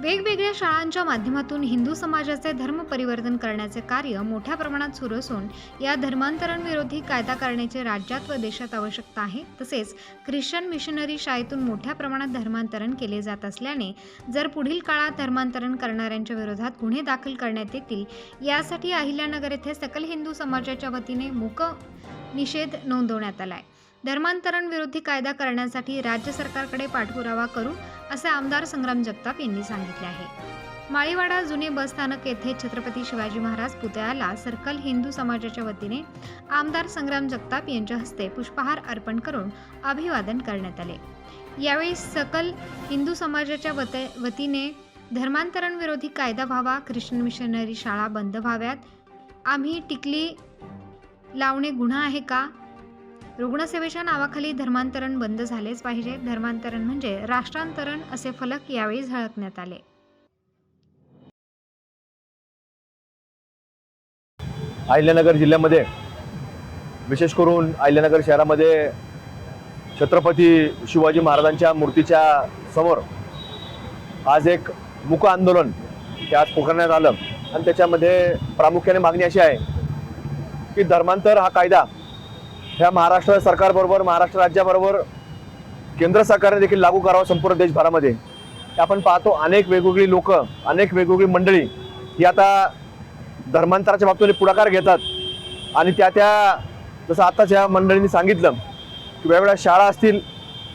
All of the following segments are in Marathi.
वेगवेगळ्या शाळांच्या माध्यमातून हिंदू समाजाचे धर्म परिवर्तन करण्याचे कार्य मोठ्या प्रमाणात सुरू असून या धर्मांतरण विरोधी कायदा करण्याची राज्यात व देशात आवश्यकता आहे. तसेच ख्रिश्चन मिशनरी शाळेतून मोठ्या प्रमाणात धर्मांतरण केले जात असल्याने जर पुढील काळात धर्मांतरण करणाऱ्यांच्या विरोधात गुन्हे दाखल करण्यात येतील यासाठी अहिल्यानगर येथे सकल हिंदू समाजाच्या वतीने मूक निषेध नोंदवण्यात आलाय. धर्मांतरण विरोधी कायदा करण्यासाठी राज्य सरकारकडे पाठपुरावा करू असे आमदार संग्राम जगताप यांनी सांगितले आहे. माळीवाडा जुने बसस्थानक येथे छत्रपती शिवाजी महाराज पुतळ्याला सर्कल हिंदू समाजाच्या वतीने आमदार संग्राम जगताप यांच्या हस्ते पुष्पहार अर्पण करून अभिवादन करण्यात आले. यावेळी सकल हिंदू समाजाच्या वते वतीने धर्मांतरण विरोधी कायदा व्हावा ख्रिश्चन मिशनरी शाळा बंद व्हाव्यात. आम्ही टिकली लावणे गुन्हा आहे का? रुग्णसेवेच्या नावाखाली धर्मांतरण बंद झालेच पाहिजे. धर्मांतरण म्हणजे राष्ट्रांतरण असे फलक यावेळी झळकण्यात आले. अहिल्यानगर जिल्ह्यामध्ये विशेष करून अहिल्यानगर शहरामध्ये छत्रपती शिवाजी महाराजांच्या मूर्तीच्या समोर आज एक मुक आंदोलन हे आज पुकारण्यात आलं. आणि त्याच्यामध्ये प्रामुख्याने मागणी अशी आहे की धर्मांतर हा कायदा ह्या महाराष्ट्र सरकारबरोबर महाराष्ट्र राज्याबरोबर केंद्र सरकारने देखील लागू करावा संपूर्ण देशभरामध्ये. आपण पाहतो अनेक वेगवेगळी लोक अनेक वेगवेगळी मंडळी ही आता धर्मांतराच्या बाबतीने पुढाकार घेतात. आणि त्या त्या जसं आताच ह्या मंडळींनी सांगितलं की वेगवेगळ्या शाळा असतील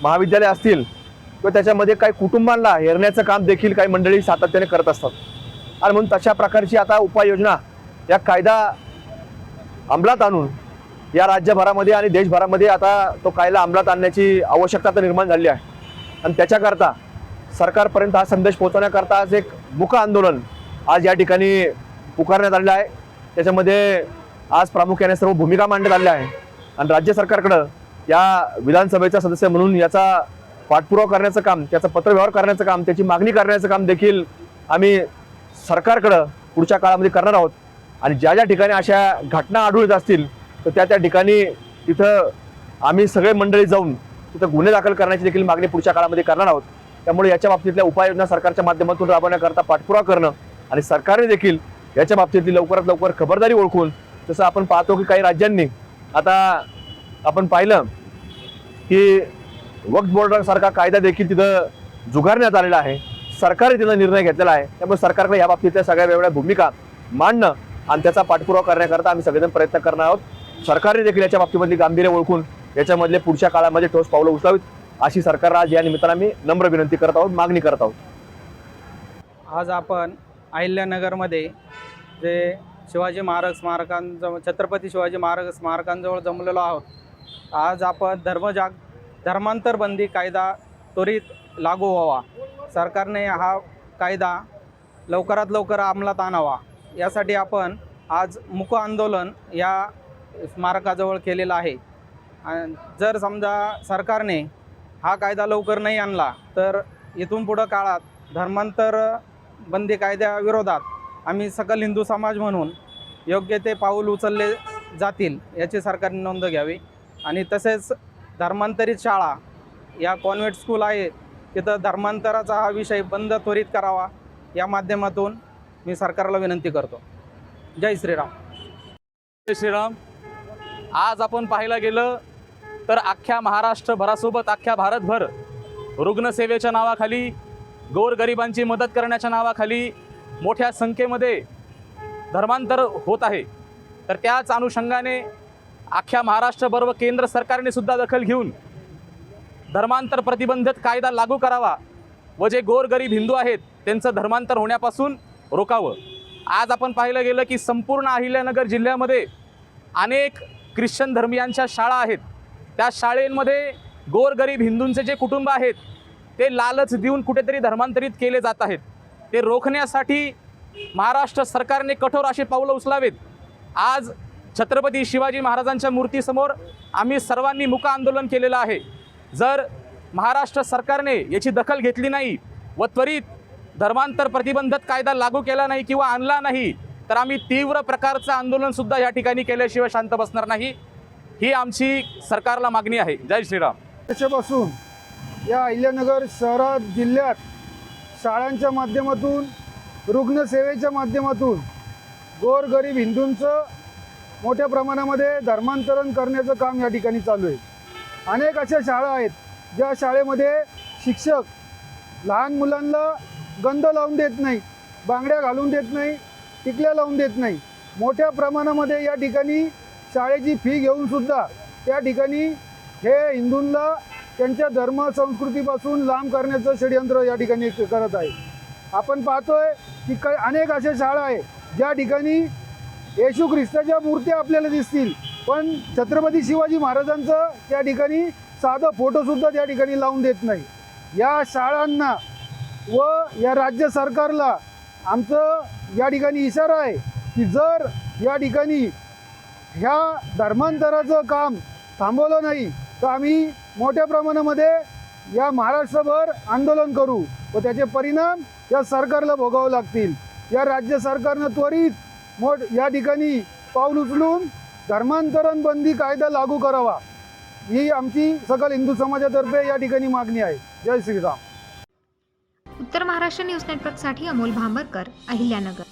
महाविद्यालय असतील किंवा त्याच्यामध्ये काही कुटुंबांना हेरण्याचं काम देखील काही मंडळी सातत्याने करत असतात. आणि म्हणून तशा प्रकारची आता उपाययोजना या कायदा अंमलात आणून या राज्यभरामध्ये आणि देशभरामध्ये आता तो कायदा अंमलात आणण्याची आवश्यकता तर निर्माण झाली आहे. आणि त्याच्याकरता सरकारपर्यंत हा संदेश पोहोचवण्याकरता आज एक मुख आंदोलन आज या ठिकाणी पुकारण्यात आलेलं आहे. त्याच्यामध्ये आज प्रामुख्याने सर्व भूमिका मांडण्यात आल्या आहे. आणि राज्य सरकारकडं या विधानसभेचा सदस्य म्हणून याचा पाठपुरावा करण्याचं काम त्याचा पत्रव्यवहार करण्याचं काम त्याची मागणी करण्याचं काम देखील आम्ही सरकारकडं पुढच्या काळामध्ये करणार आहोत. आणि ज्या ज्या ठिकाणी अशा घटना आढळत असतील तर त्या त्या ठिकाणी तिथं आम्ही सगळे मंडळी जाऊन तिथं गुन्हे दाखल करण्याची देखील मागणी पुढच्या काळामध्ये करणार आहोत. त्यामुळे याच्या बाबतीतल्या उपाययोजना सरकारच्या माध्यमातून राबवण्याकरता पाठपुरावा करणं आणि सरकारने देखील याच्या बाबतीतली लवकरात लवकर खबरदारी ओळखून जसं आपण पाहतो की काही राज्यांनी आता आपण पाहिलं की वक्फ बोर्डासारखा कायदा देखील तिथं जुगारण्यात आलेला आहे. सरकारने तिथं निर्णय घेतलेला आहे. त्यामुळे सरकारकडे या बाबतीतल्या सगळ्या वेगळ्या भूमिका मांडणं आणि त्याचा पाठपुरावा करण्याकरता आम्ही सगळेजण प्रयत्न करणार आहोत. सरकारने देखील याच्या बाबतीमधली गांभीर्य ओळखून याच्यामधले पुढच्या काळामध्ये ठोस पावलं उचलावीत अशी सरकारला आज या निमित्तानं आम्ही नम्र विनंती करत आहोत मागणी करत आहोत. आज आपण अहिल्यानगरमध्ये जे शिवाजी महाराज स्मारकांजवळ छत्रपती शिवाजी महाराज स्मारकांजवळ जमलेलो आहोत. आज आपण धर्मजाग धर्मांतर बंदी कायदा त्वरित लागू व्हावा. सरकारने हा कायदा लवकरात लवकर अंमलात आणावा. यासाठी आपण आज मुक आंदोलन या स्मारकाजवळ केलेलं आहे. आणि जर समजा सरकारने हा कायदा लवकर नाही आणला तर इथून पुढं काळात धर्मांतर बंदी कायद्याविरोधात आम्ही सकल हिंदू समाज म्हणून योग्य ते पाऊल उचलले जातील याची सरकारने नोंद घ्यावी. आणि तसेच धर्मांतरित शाळा या कॉन्व्हेंट स्कूल आहेत तिथं धर्मांतराचा हा विषय बंद त्वरित करावा या माध्यमातून मी सरकारला विनंती करतो. जय श्रीराम. जय श्रीराम. आज आपण पाहायला गेलं तर अख्ख्या महाराष्ट्रभरासोबत अख्ख्या भारतभर रुग्णसेवेच्या नावाखाली गोरगरिबांची मदत करण्याच्या नावाखाली मोठ्या संख्येमध्ये धर्मांतर होत आहे. तर त्याच अनुषंगाने अख्ख्या महाराष्ट्रभर व केंद्र सरकारने सुद्धा दखल घेऊन धर्मांतर प्रतिबंधक कायदा लागू करावा व जे गोरगरीब हिंदू आहेत त्यांचं धर्मांतर होण्यापासून रोकावं. आज आपण पाहिलं गेलं की संपूर्ण अहिल्यानगर जिल्ह्यामध्ये अनेक ख्रिश्चन धर्मियांच्या शाळा आहेत. त्या शाळेमध्ये गोरगरीब हिंदूंचे जे कुटुंब आहेत ते लालच देऊन कुठेतरी धर्मांतरित केले जात आहेत. ते रोखण्यासाठी महाराष्ट्र सरकारने कठोर अशी पावलं उचलावेत. आज छत्रपती शिवाजी महाराजांच्या मूर्तीसमोर आम्ही सर्वांनी मुका आंदोलन केलेलं आहे. जर महाराष्ट्र सरकारने याची दखल घेतली नाही व त्वरित धर्मांतर प्रतिबंधक कायदा लागू केला नाही किंवा आणला नाही तर आम्ही तीव्र प्रकारचं आंदोलनसुद्धा या ठिकाणी केल्याशिवाय शांत बसणार नाही. ही आमची सरकारला मागणी आहे. जय श्रीराम. त्याच्यापासून या अहिल्यानगर शहरात जिल्ह्यात शाळांच्या माध्यमातून रुग्णसेवेच्या माध्यमातून गोरगरीब हिंदूंचं मोठ्या प्रमाणामध्ये धर्मांतरण करण्याचं काम या ठिकाणी चालू आहे. अनेक अशा शाळा आहेत ज्या शाळेमध्ये शिक्षक लहान मुलांना गंध लावून देत नाही बांगड्या घालून देत नाही टिकल्या लावून देत नाही. मोठ्या प्रमाणामध्ये या ठिकाणी शाळेची फी घेऊन सुद्धा त्या ठिकाणी हे हिंदूंना त्यांच्या धर्म संस्कृतीपासून लांब करण्याचं षडयंत्र या ठिकाणी करत आहे. आपण पाहतोय की क अनेक अशा शाळा आहे ज्या ठिकाणी येशू ख्रिस्ताच्या मूर्त्या आपल्याला दिसतील. पण छत्रपती शिवाजी महाराजांचं त्या ठिकाणी साधं फोटोसुद्धा त्या ठिकाणी लावून देत नाही. या शाळांना व या राज्य सरकारला आमचं या ठिकाणी इशारा आहे की जर या ठिकाणी ह्या धर्मांतराचं काम थांबवलं नाही तर आम्ही मोठ्या प्रमाणामध्ये या महाराष्ट्रभर आंदोलन करू व त्याचे परिणाम या सरकारला भोगावे लागतील. या राज्य सरकारनं त्वरित मोठ या ठिकाणी पाऊल उचलून धर्मांतरण बंदी कायदा लागू करावा. ही आमची सकल हिंदू समाजातर्फे या ठिकाणी मागणी आहे. जय श्रीराम. उत्तर महाराष्ट्र न्यूज नेटवर्कसाठी अमोल भांबरकर अहिल्यानगर.